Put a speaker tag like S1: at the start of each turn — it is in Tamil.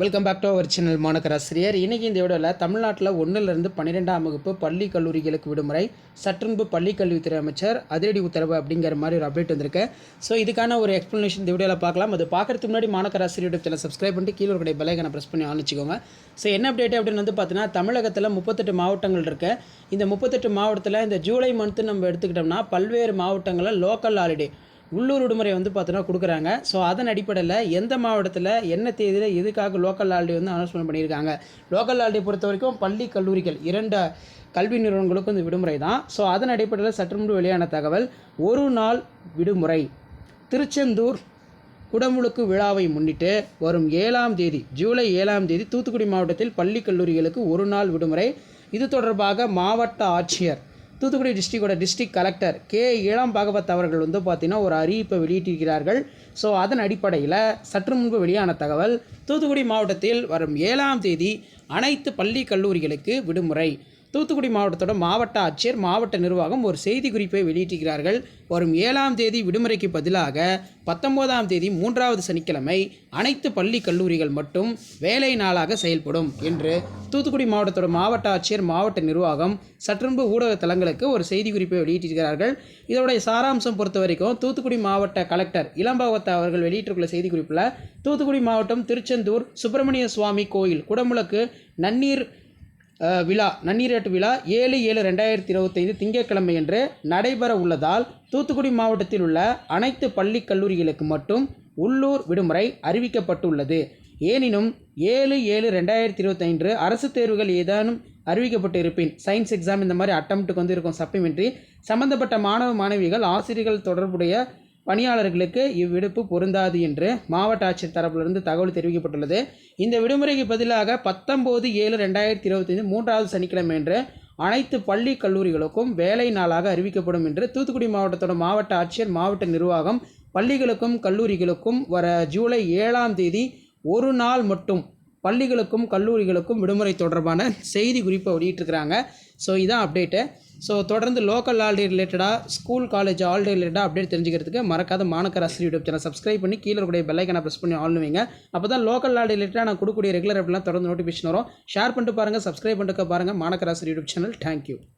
S1: Welcome back to our channel மாணக்கராசிரியர் இன்றைக்கி இந்த வீடியோவில் தமிழ்நாட்டில் ஒன்றிலிருந்து பன்னிரெண்டாம் வகுப்பு பள்ளி கல்லூரிகளுக்கு விடுமுறை சற்றுன்பு பள்ளி கல்வித்துறை அமைச்சர் அதிரடி உத்தரவு அப்படிங்கிற மாதிரி ஒரு அப்டேட் வந்திருக்கு. ஸோ இதுக்கான ஒரு எக்ஸ்ப்ளனேஷன் இந்த வீடியோவில் பார்க்கலாம். அது பார்க்குறதுக்கு முன்னாடி மாணக்கர் யூடியூப் சேனல் சப்ஸ்கிரைப் பண்ணிட்டு கீழே இருக்கிற பெல்லைக்கனை ப்ரெஸ் பண்ணி ஆணிச்சிக்கோங்க ஸோ என்ன அப்டேட் அப்படின்னு வந்து பார்த்தீங்கன்னா தமிழகத்தில் முப்பத்தெட்டு மாவட்டங்கள் இருக்கு. இந்த முப்பத்தெட்டு மாவட்டத்தில் இந்த ஜூலை மந்த்து நம்ம எடுத்துக்கிட்டோம்னா பல்வேறு மாவட்டங்களில் லோக்கல் ஹாலிடே உள்ளூர் விடுமுறை வந்து பார்த்தோன்னா கொடுக்குறாங்க. ஸோ அதன் அடிப்படையில் எந்த மாவட்டத்தில் என்ன தேதியில் எதுக்காக லோக்கல் ஹாலிடே வந்து அனௌன்ஸ்மெண்ட் பண்ணியிருக்காங்க? லோக்கல் ஹாலிடே பொறுத்த வரைக்கும் பள்ளி கல்லூரிகள் இரண்டு கல்வி நிறுவனங்களுக்கும் இந்த விடுமுறை தான். ஸோ அதன் அடிப்படையில் சற்று முன்பு வெளியான தகவல் ஒரு நாள் விடுமுறை. திருச்செந்தூர் குடமுழுக்கு விழாவை முன்னிட்டு வரும் ஏழாம் தேதி ஜூலை ஏழாம் தேதி தூத்துக்குடி மாவட்டத்தில் பள்ளி கல்லூரிகளுக்கு ஒரு நாள் விடுமுறை. இது தொடர்பாக மாவட்ட ஆட்சியர் Thoothukudi டிஸ்ட்ரிக்டோட district collector K Ilam Bhagavath அவர்கள் வந்து பார்த்தீங்கன்னா ஒரு அறிவிப்பை வெளியிட்டிருக்கிறார்கள். ஸோ அதன் அடிப்படையில் சற்று முன்பு வெளியான தகவல் தூத்துக்குடி மாவட்டத்தில் வரும் ஏழாம் தேதி அனைத்து பள்ளி கல்லூரிகளுக்கு விடுமுறை. தூத்துக்குடி மாவட்டத்தோட மாவட்ட ஆட்சியர் மாவட்ட நிர்வாகம் ஒரு செய்தி குறிப்பை வெளியிட்டிருக்கிறார்கள். வரும் ஏழாம் தேதி விடுமுறைக்கு பதிலாக பத்தொன்பதாம் தேதி மூன்றாவது சனிக்கிழமை அனைத்து பள்ளி கல்லூரிகள் மட்டும் வேலை நாளாக செயல்படும் என்று தூத்துக்குடி மாவட்டத்தோட மாவட்ட ஆட்சியர் மாவட்ட நிர்வாகம் சற்றுன்பு ஊடக தளங்களுக்கு ஒரு செய்தி குறிப்பை வெளியிட்டிருக்கிறார்கள். இதோடைய சாராம்சம் பொறுத்த வரைக்கும் தூத்துக்குடி மாவட்ட கலெக்டர் இளம்பகவத் அவர்கள் வெளியிட்டிருக்கிற செய்தி குறிப்பில் தூத்துக்குடி மாவட்டம் திருச்செந்தூர் சுப்பிரமணிய சுவாமி கோயில் குடமுழக்கு நன்னீர் விழா நன்னீரேட்டு விழா ஏழு ஏழு ரெண்டாயிரத்தி இருபத்தைந்து திங்கட்கிழமை என்று நடைபெற உள்ளதால் தூத்துக்குடி மாவட்டத்தில் உள்ள அனைத்து பள்ளி கல்லூரிகளுக்கு மட்டும் உள்ளூர் விடுமுறை அறிவிக்கப்பட்டுள்ளது. எனினும் ஏழு ஏழு ரெண்டாயிரத்தி இருபத்தைந்து அரசு தேர்வுகள் ஏதேனும் அறிவிக்கப்பட்டு இருப்பின் சயின்ஸ் எக்ஸாம் இந்த மாதிரி அட்டம்ப்ட்டுக்கு வந்து இருக்கும் சப்ளிமெண்ட்ரி சம்பந்தப்பட்ட மாணவ மாணவிகள் ஆசிரியர்கள் தொடர்புடைய பணியாளர்களுக்கு இவ்விடுப்பு பொருந்தாது என்று மாவட்ட ஆட்சியர் தரப்பிலிருந்து தகவல் தெரிவிக்கப்பட்டுள்ளது. இந்த விடுமுறைக்கு பதிலாக பத்தொம்போது ஏழு ரெண்டாயிரத்தி இருபத்தைந்து மூன்றாவது சனிக்கிழமை என்று அனைத்து பள்ளி கல்லூரிகளுக்கும் வேலை நாளாக அறிவிக்கப்படும் என்று தூத்துக்குடி மாவட்டத்தோட மாவட்ட ஆட்சியர் மாவட்ட நிர்வாகம் பள்ளிகளுக்கும் கல்லூரிகளுக்கும் வர ஜூலை ஏழாம் தேதி ஒரு நாள் மட்டும் பள்ளிகளுக்கும் கல்லூரிகளுக்கும் விடுமுறை தொடர்பான செய்தி குறிப்பை வெளியிட்டிருக்கிறாங்க. ஸோ இதான் அப்டேட்டு ஸோ தொடர்ந்து லோக்கல் ஹாலிடே ரிலேட்டடாக ஸ்கூல் காலேஜ் ஹாலிடே ரிலேட்டடாக அப்டேட் தெரிஞ்சுக்கிறதுக்கு மறக்காத மாணக்கர் ஆசிரியர் யூடியூப் சேனல் சப்ஸ்கிரைப் பண்ணி கீழே இருக்கக்கூடிய பெல்லைக்கனை ப்ரெஸ் பண்ணி ஆளுவீங்க வைங்க. அப்போ தான் லோக்கல் ஹாலிடே ரிலேட்டடாக நான் கொடுக்கக்கூடிய ரெகுலர் அப்படிலாம் தொடர்ந்து நோட்டிஃபிகேஷன் வரும். ஷேர் பண்ணிட்டு பாருங்கள் சப்ஸ்கிரைப் பண்ணிட்டு பாருங்கள் மாணக்கர் ஆசிரியர் யூடியூப் சேனல் தேங்க்யூ